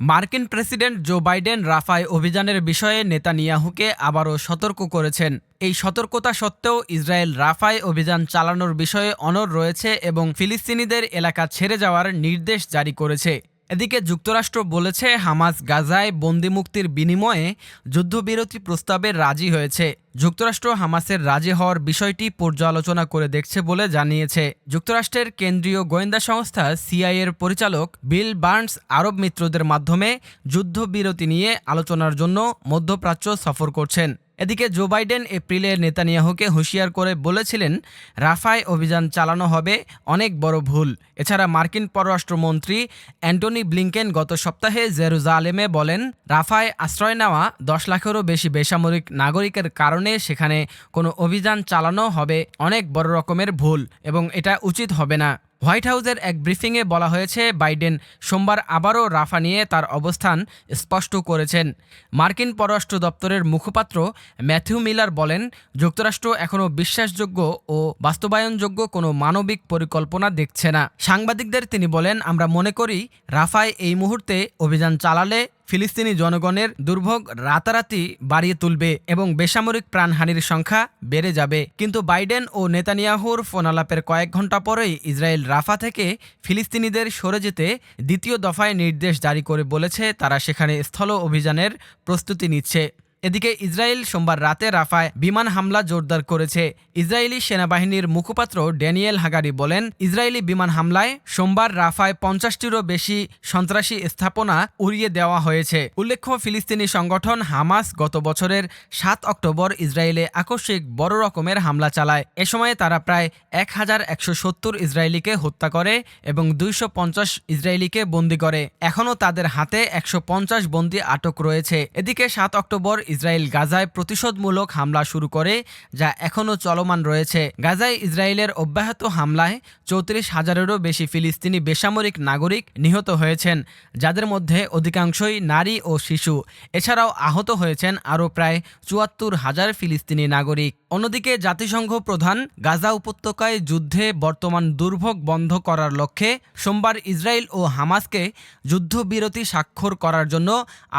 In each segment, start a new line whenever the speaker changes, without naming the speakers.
মার্কিন president Joe Biden রাফায় অভিযানের বিষয়ে নেতানিয়াহুকে আবারও সতর্ক করেছেন। এই সতর্কতা সত্ত্বেও ইসরায়েল রাফায় অভিযান চালানোর বিষয়ে অনড় রয়েছে এবং ফিলিস্তিনিদের এলাকা ছেড়ে যাওয়ার নির্দেশ জারি করেছে। এদিকে যুক্তরাষ্ট্র বলেছে হামাস গাজায় বন্দিমুক্তির বিনিময়ে যুদ্ধবিরতি প্রস্তাবে রাজি হয়েছে। যুক্তরাষ্ট্র হামাসের রাজি হওয়ার বিষয়টি পর্যালোচনা করে দেখছে বলে জানিয়েছে। যুক্তরাষ্ট্রের কেন্দ্রীয় গোয়েন্দা সংস্থা সিআইএর পরিচালক বিল বার্নস আরব মিত্রদের মাধ্যমে যুদ্ধবিরতি নিয়ে আলোচনার জন্য মধ্যপ্রাচ্য সফর করছেন। এদিকে জো বাইডেন এপ্রিলে নেতানিয়াহুকে হুঁশিয়ার করে বলেছিলেন, রাফায় অভিযান চালানো হবে, অনেক বড় ভুল। এছাড়া মার্কিন পররাষ্ট্রমন্ত্রী অ্যান্টনি ব্লিংকেন গত সপ্তাহে জেরুজালেমে বলেন, রাফায় আশ্রয় নেওয়া দশ লাখেরও বেশি বেসামরিক নাগরিকের কারণে সেখানে কোনো অভিযান চালানো হবে, অনেক বড় রকমের ভুল এবং এটা উচিত হবে না। হোয়াইট হাউসের এক ব্রিফিংয়ে বলা হয়েছে, বাইডেন সোমবার আবারও রাফা নিয়ে তার অবস্থান স্পষ্ট করেছেন। মার্কিন পররাষ্ট্র দপ্তরের মুখপাত্র ম্যাথিউ মিলার বলেন, যুক্তরাষ্ট্র এখনও বিশ্বাসযোগ্য ও বাস্তবায়নযোগ্য কোনো মানবিক পরিকল্পনা দেখছে না। সাংবাদিকদের তিনি বলেন, আমরা মনে করি, রাফায় এই মুহূর্তে অভিযান চালালে ফিলিস্তিনি জনগণের দুর্ভোগ রাতারাতি বাড়িয়ে তুলবে এবং বেসামরিক প্রাণহানির সংখ্যা বেড়ে যাবে। কিন্তু বাইডেন ও নেতানিয়াহুর ফোনালাপের কয়েক ঘণ্টা পরেই ইসরায়েল রাফা থেকে ফিলিস্তিনিদের সরে যেতে দ্বিতীয় দফায় নির্দেশ জারি করে বলেছে তারা সেখানে স্থল অভিযানের প্রস্তুতি নিচ্ছে। এদিকে ইসরায়েল সোমবার রাতে রাফায় বিমান হামলা জোরদার করেছে। ইসরায়েলি সেনাবাহিনীর মুখপাত্র ড্যানিয়েল হাগারি বলেন, ইসরায়েলি বিমান হামলায় সোমবার রাফায় পঞ্চাশটিরও বেশি সন্ত্রাসী স্থাপনা উড়িয়ে দেওয়া হয়েছে। উল্লেখ্য, ফিলিস্তিনি সংগঠন হামাস গত বছরের সাত অক্টোবর ইসরায়েলে আকস্মিক বড় রকমের হামলা চালায়। এ সময়ে তারা প্রায় এক হাজার একশো সত্তর ইসরায়েলিকে হত্যা করে এবং দুইশো পঞ্চাশ ইসরায়েলিকে বন্দী করে। এখনও তাদের হাতে একশো পঞ্চাশ বন্দী আটক রয়েছে। এদিকে সাত অক্টোবর ইসরায়েল গাজায় প্রতিশোধমূলক হামলা শুরু করে, যা এখনও চলমান রয়েছে। গাজায় ইসরায়েলের অব্যাহত হামলায় চৌত্রিশ হাজারেরও বেশি ফিলিস্তিনি বেসামরিক নাগরিক নিহত হয়েছেন, যাদের মধ্যে অধিকাংশই নারী ও শিশু। এছাড়াও আহত হয়েছেন আরও প্রায় চুয়াত্তর হাজার ফিলিস্তিনি নাগরিক। অন্যদিকে জাতিসংঘ প্রধান গাজা উপত্যকায় যুদ্ধে বর্তমান দুর্ভোগ বন্ধ করার লক্ষ্যে সোমবার ইসরায়েল ও হামাসকে যুদ্ধবিরতি স্বাক্ষর করার জন্য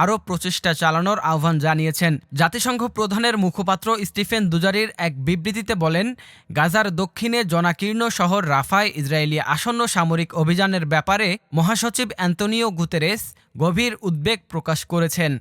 আরও প্রচেষ্টা চালানোর আহ্বান জানিয়েছেন জাতিসংঘ প্রধানের মুখপাত্র স্টিফেন দুজারির এক বিবৃতিতে বলেন, গাজার দক্ষিণে জনাকীর্ণ শহর রাফায় ইসরায়েলি আসন্ন সামরিক অভিযানের ব্যাপারে মহাসচিব অ্যান্তনিও গুতেরেস গভীর উদ্বেগ প্রকাশ করেছেন।